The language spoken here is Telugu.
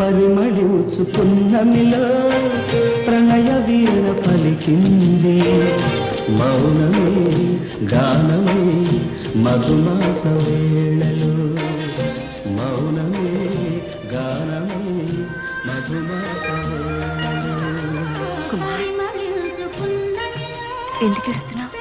పరిమళించుకున్నమిలో ప్రణయ వీణ పలికింది. మౌనమే గానమే మధుమాసవే ఎందుకు ఏడుస్తున్నావు?